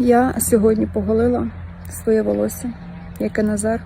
Я сьогодні поголила своє волосся, яке Назар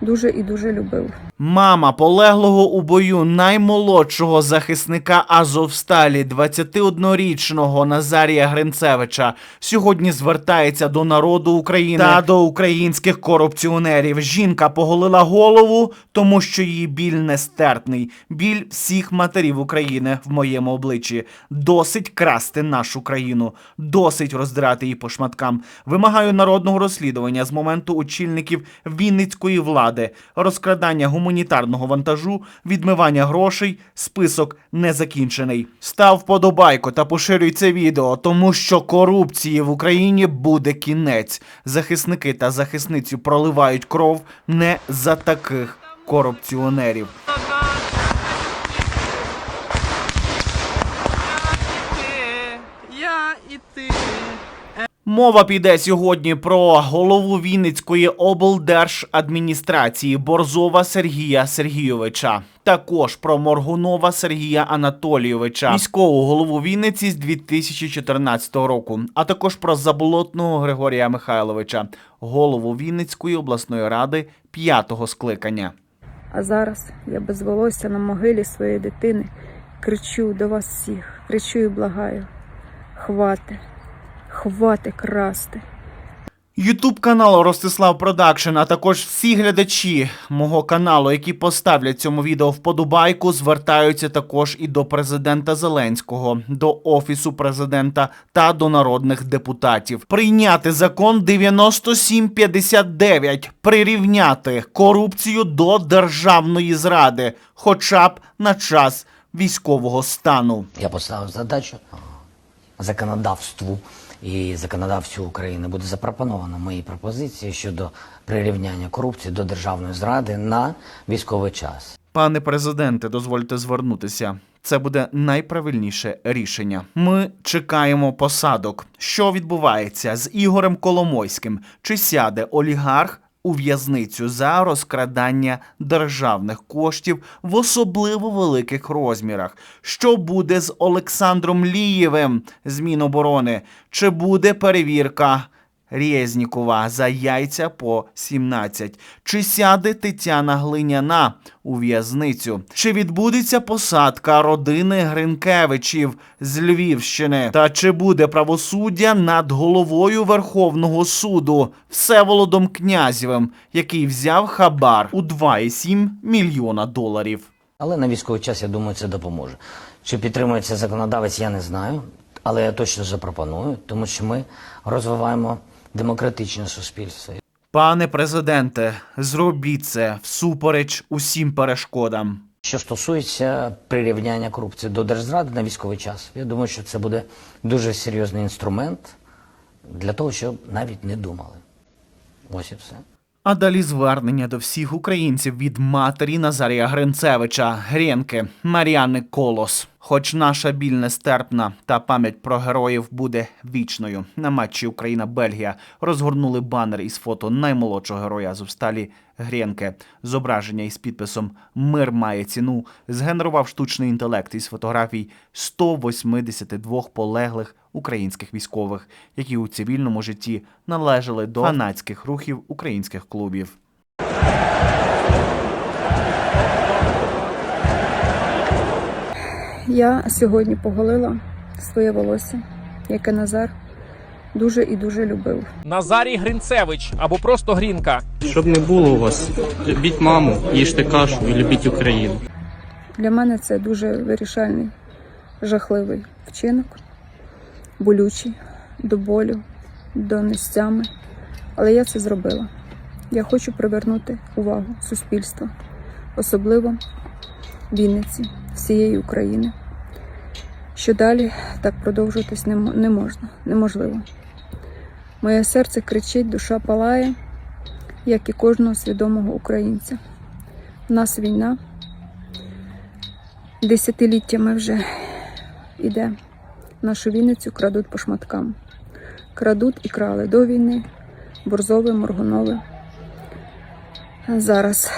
дуже і дуже любив. Мама полеглого у бою наймолодшого захисника Азовсталі, 21-річного Назарія Гринцевича, сьогодні звертається до народу України та до українських корупціонерів. Жінка поголила голову, тому що її біль нестерпний. Біль всіх матерів України в моєму обличчі. Досить красти нашу країну, досить роздирати її по шматкам. Вимагаю народного розслідування з моменту очільників Вінницької влади, розкрадання гуманітарного вантажу, відмивання грошей, список не закінчений. Став вподобайку та поширюй це відео, тому що корупції в Україні буде кінець. Захисники та захисниці проливають кров не за таких корупціонерів. Я і ти. Мова піде сьогодні про голову Вінницької облдержадміністрації Борзова Сергія Сергійовича. Також про Моргунова Сергія Анатолійовича, міського голову Вінниці з 2014 року, а також про Заболотного Григорія Михайловича, голову Вінницької обласної ради п'ятого скликання. А зараз я без волосся на могилі своєї дитини кричу до вас всіх, кричу і благаю. Хвати, хвати красти. Ютуб каналу Ростислав Продакшн, а також всі глядачі мого каналу, які поставлять цьому відео вподобайку, звертаються також і до президента Зеленського, до офісу президента та до народних депутатів. Прийняти закон 9759, прирівняти корупцію до державної зради, хоча б на час військового стану. Я поставив задачу законодавству і законодавцю України буде запропоновано мої пропозиції щодо прирівняння корупції до державної зради на військовий час. Пане президенте, дозвольте звернутися. Це буде найправильніше рішення. Ми чекаємо посадок. Що відбувається з Ігорем Коломойським? Чи сяде олігарх у в'язницю за розкрадання державних коштів в особливо великих розмірах? Що буде з Олександром Лієвим з Міноборони? Чи буде перевірка? Резнікова за яйця по 17. Чи сяде Тетяна Глиняна у в'язницю? Чи відбудеться посадка родини Гринкевичів з Львівщини? Та чи буде правосуддя над головою Верховного суду Всеволодом Князєвим, який взяв хабар у 2,7 мільйона доларів? Але на військовий час, я думаю, це допоможе. Чи підтримується законодавець, я не знаю, але я точно запропоную, тому що ми розвиваємо демократичне суспільство. Пане президенте, зробіть це всупереч усім перешкодам. Що стосується прирівняння корупції до держзради на військовий час, я думаю, що це буде дуже серйозний інструмент для того, щоб навіть не думали. Ось і все. А далі звернення до всіх українців від матері Назарія Гринцевича, Гренки, Мар'яни Колос. Хоч наша біль нестерпна та пам'ять про героїв буде вічною. На матчі Україна-Бельгія розгорнули банер із фото наймолодшого героя Азовсталі Гренки. Зображення із підписом Мир має ціну згенерував штучний інтелект із фотографій 182 полеглих українських військових, які у цивільному житті належали до фанатських рухів українських клубів. Я сьогодні поголила своє волосся, яке Назар дуже і дуже любив. Назарій Гринцевич або просто Грінка. Щоб не було у вас, любіть маму, їжте кашу і любіть Україну. Для мене це дуже вирішальний, жахливий вчинок, болючий, до болю, до нестями. Але я це зробила. Я хочу привернути увагу суспільства, особливо Вінниці, всієї України. Що далі так продовжуватись не, можна, неможливо. Моє серце кричить, душа палає, як і кожного свідомого українця. У нас війна, десятиліттями вже іде. Нашу Вінницю крадуть по шматкам. Крадуть і крали до війни, борзове, моргунове. Зараз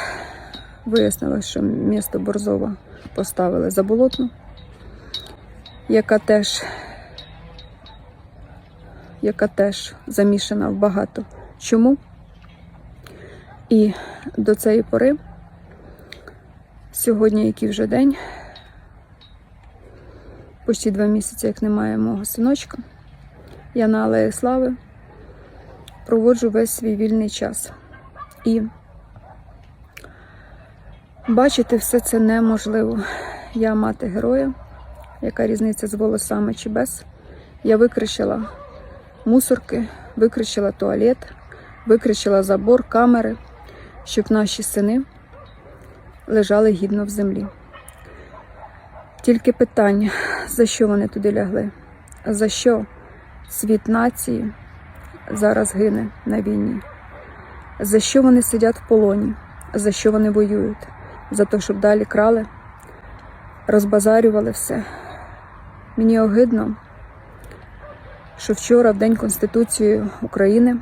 вияснилось, що місто Борзова поставили заболотну, яка теж яка теж замішана в багато чому. І до цієї пори, сьогодні, який вже день, почти два місяці, як немає мого синочка, я на Алеї Слави проводжу весь свій вільний час. І бачити все це неможливо. Я мати героя, яка різниця з волосами чи без. Я викричила мусорки, викричила туалет, викричила забор, камери, щоб наші сини лежали гідно в землі. Тільки питання, за що вони туди лягли? За що світ нації зараз гине на війні? За що вони сидять в полоні? За що вони воюють? За те, щоб далі крали, розбазарювали все. Мені огидно, що вчора, в День Конституції України,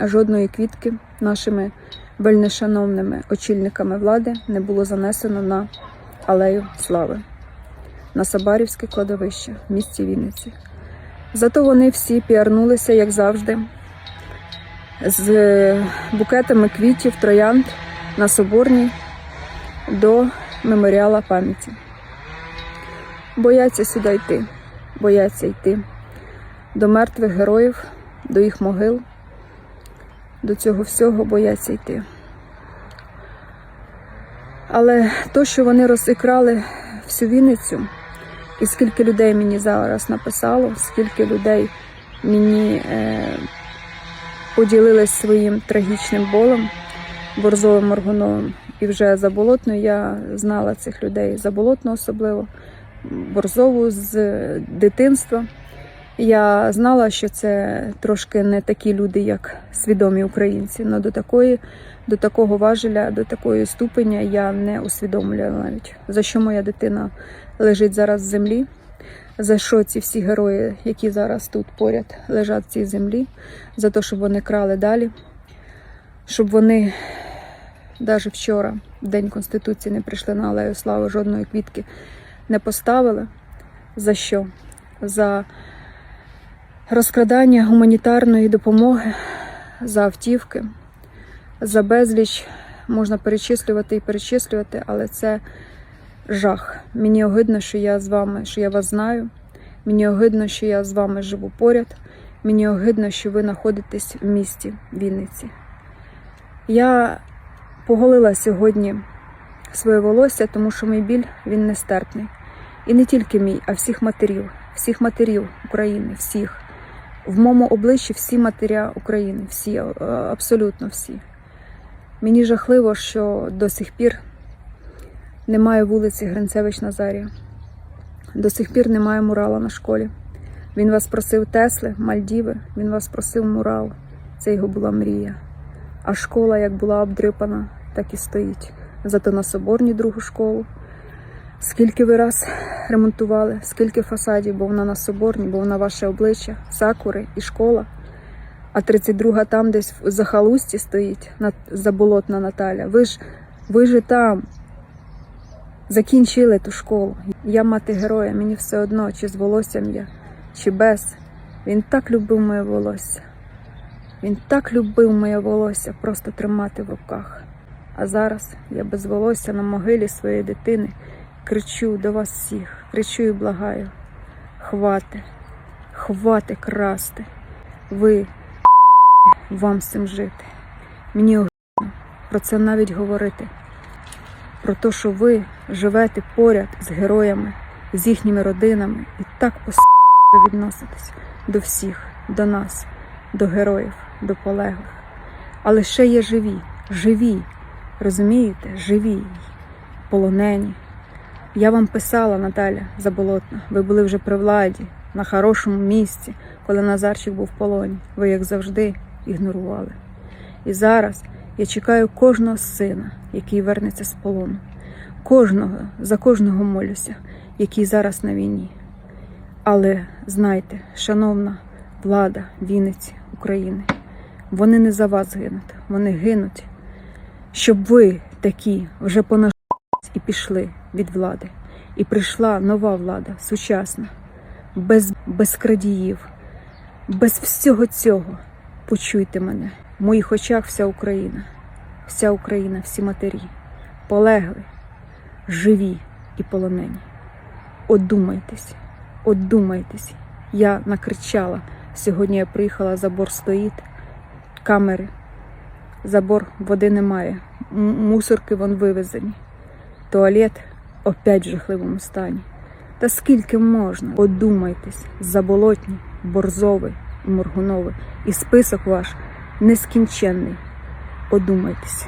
жодної квітки нашими вельнишановними очільниками влади не було занесено на Алею Слави, на Сабарівське кладовище в місті Вінниці. Зато вони всі піарнулися, як завжди, з букетами квітів, троянд на Соборній до меморіала пам'яті. Бояться сюди йти, бояться йти до мертвих героїв, до їх могил, до цього всього бояться йти. Але то, що вони розікрали всю Вінницю, і скільки людей мені зараз написало, скільки людей мені е, поділились своїм трагічним болем, борзовим Моргуновим. І вже заболотно я знала цих людей, заболотно особливо, борзову з дитинства. Я знала, що це трошки не такі люди, як свідомі українці. але до такої, до такого важеля, до такої ступеня я не усвідомлювала навіть, за що моя дитина лежить зараз в землі, за що ці всі герої, які зараз тут поряд лежать в цій землі, за те, щоб вони крали далі, щоб вони навіть вчора, в День Конституції, не прийшли на Алею Слави, жодної квітки не поставили. За що? За розкрадання гуманітарної допомоги за автівки, за безліч можна перечислювати і перечислювати, але це жах. Мені огидно, що я з вами, що я вас знаю. Мені огидно, що я з вами живу поряд. Мені огидно, що ви знаходитесь в місті Вінниці. Я поголила сьогодні своє волосся, тому що мій біль він нестерпний. І не тільки мій, а всіх матерів, всіх матерів України, всіх. В моєму обличчі всі матеря України, всі, е, абсолютно всі. Мені жахливо, що до сих пір немає вулиці Гринцевич Назарія. До сих пір немає мурала на школі. Він вас просив Тесли, Мальдіви, він вас просив мурал. Це його була мрія. А школа, як була обдрипана, так і стоїть. Зато на Соборній другу школу. Скільки ви раз ремонтували, скільки фасадів, бо вона на Соборній, бо вона ваше обличчя, сакури і школа. А 32-га там десь в захалусті стоїть, на- заболотна Наталя. Ви ж, ви ж там закінчили ту школу. Я мати героя, мені все одно, чи з волоссям я, чи без. Він так любив моє волосся. Він так любив моє волосся просто тримати в руках. А зараз я без волосся на могилі своєї дитини кричу до вас всіх, кричу і благаю. Хвати, хвати красти. Ви вам з цим жити. Мені огидно про це навіть говорити. Про те, що ви живете поряд з героями, з їхніми родинами і так по відноситесь до всіх, до нас, до героїв, до полеглих. Але ще є живі, живі, розумієте, живі, полонені. Я вам писала, Наталя Заболотна, ви були вже при владі, на хорошому місці, коли Назарчик був в полоні. Ви, як завжди, ігнорували. І зараз я чекаю кожного сина, який вернеться з полону. Кожного, за кожного молюся, який зараз на війні. Але знайте, шановна влада Вінниці, України, вони не за вас гинуть, вони гинуть, щоб ви такі вже понаж і пішли від влади. І прийшла нова влада, сучасна, без, без крадіїв, Без всього цього почуйте мене. В моїх очах вся Україна, вся Україна, всі матері, полегли, живі і полонені. Одумайтесь, одумайтесь. Я накричала. Сьогодні я приїхала, забор стоїть, камери, забор, води немає, мусорки вон вивезені. Туалет опять в жахливому стані. Та скільки можна? Одумайтесь, заболотні, борзовий, моргуновий, і список ваш нескінченний. Одумайтесь.